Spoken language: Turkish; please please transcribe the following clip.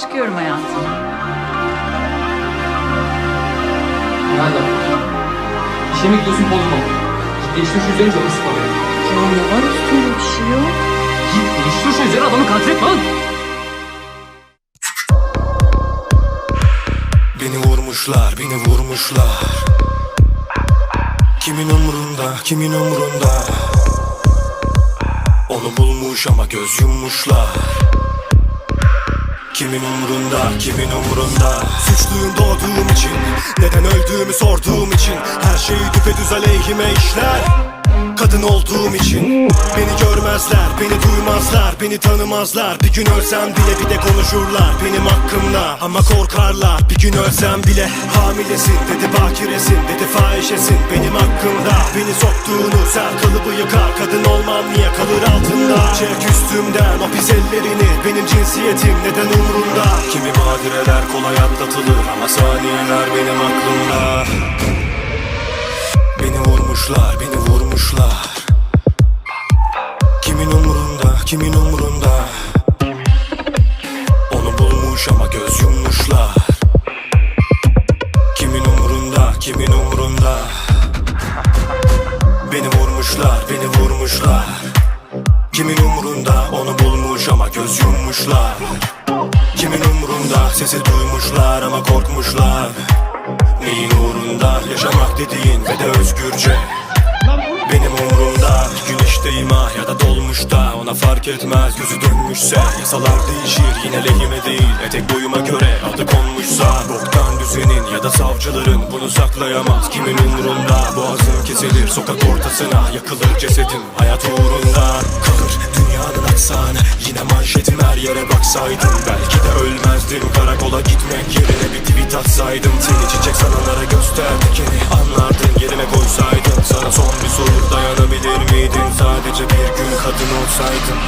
çıkıyorum hayatım. Nerede? İşe mi gidiyorsun bozma. Git değiştir şu üzerini canı sıkma. Ya ne var üstünde bir şey yok. Git değiştir şu üzerini adamı katil etme lan. Beni vurmuşlar, beni vurmuşlar Kimin umrunda, kimin umrunda Onu bulmuş ama göz yummuşlar Kimin umrunda, kimin umrunda? Suçluyum doğduğum için Neden öldüğümü sorduğum için. Her şeyi düpedüz aleyhime işler Kadın olduğum için. Beni görmezler, beni duymazlar Beni tanımazlar. Bir gün ölsem bile bir de konuşurlar Benim hakkımda. Ama korkarlar Bir gün ölsem bile. Hamilesin Dedi bakiresin, dedi fahişesin Benim hakkımda. Beni soktuğunu Ser kalıbı yıkar, kadın olmam niye kalır altında? Çek üstümden o pis ellerini Benim cinsiyetim neden umrunda Badireler kolay atlatılır Ama saniyeler benim aklımda. Beni vurmuşlar, beni vurmuşlar. Kimin umurunda, kimin umurunda Onu bulmuş ama göz yummuşlar. Kimin umurunda, kimin umurunda Beni vurmuşlar, beni vurmuşlar Kimin umurunda onu bulmuş ama göz yummuşlar. Kimin umurunda sesi duymuşlar ama korkmuşlar. Neyin uğrunda yaşamak dediğin ve de özgürce Benim umurumda. Güneşteyim ah ya da dolmuşta. Ona fark etmez gözü dönmüşse. Yasalar değişir yine lehime değil. Etek boyuma göre adı konmuşsa. Boktan düzenin ya da savcıların Bunu saklayamaz. Kimin umurunda? Boğazım kesilir sokak ortasına Yakılır cesedim hayat uğrunda. Kalır dünyanın aksanı Yine manşetim her yere baksaydım Belki de ölmezdim karakola gitmek yerine bir tweet atsaydım. Seni çiçek sananlara gösterdikini Anlardın yerime Sadece bir gün kadın olsaydın